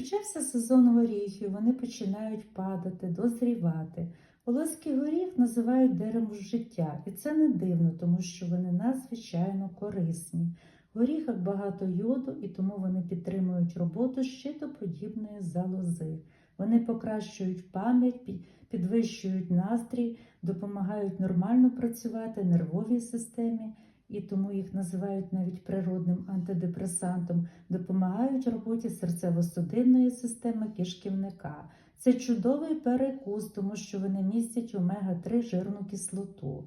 Почався сезон горіхів, вони починають падати, дозрівати. Волоський горіх називають деревом життя, і це не дивно, тому що вони надзвичайно корисні. В горіхах багато йоду, і тому вони підтримують роботу щитоподібної залози. Вони покращують пам'ять, підвищують настрій, допомагають нормально працювати нервовій системі, і тому їх називають навіть природним антидепресантом, допомагають роботі серцево-судинної системи кишківника. Це чудовий перекус, тому що вони містять омега-3 жирну кислоту.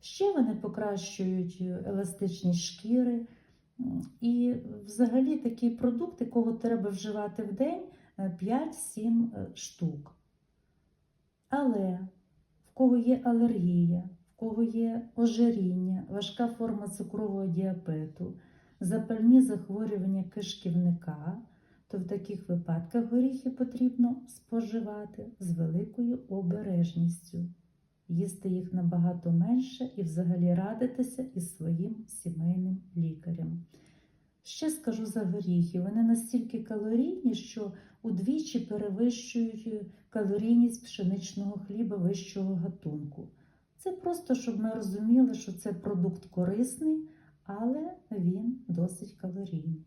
Ще вони покращують еластичність шкіри. І взагалі такий продукт, якого треба вживати в день е, 5-7 е, штук. Але в кого є алергія, кого є ожиріння, важка форма цукрового діабету, запальні захворювання кишківника, то в таких випадках горіхи потрібно споживати з великою обережністю, їсти їх набагато менше і взагалі радитися із своїм сімейним лікарем. Ще скажу за горіхи. Вони настільки калорійні, що удвічі перевищують калорійність пшеничного хліба вищого гатунку. Це просто, щоб ми розуміли, що це продукт корисний, але він досить калорійний.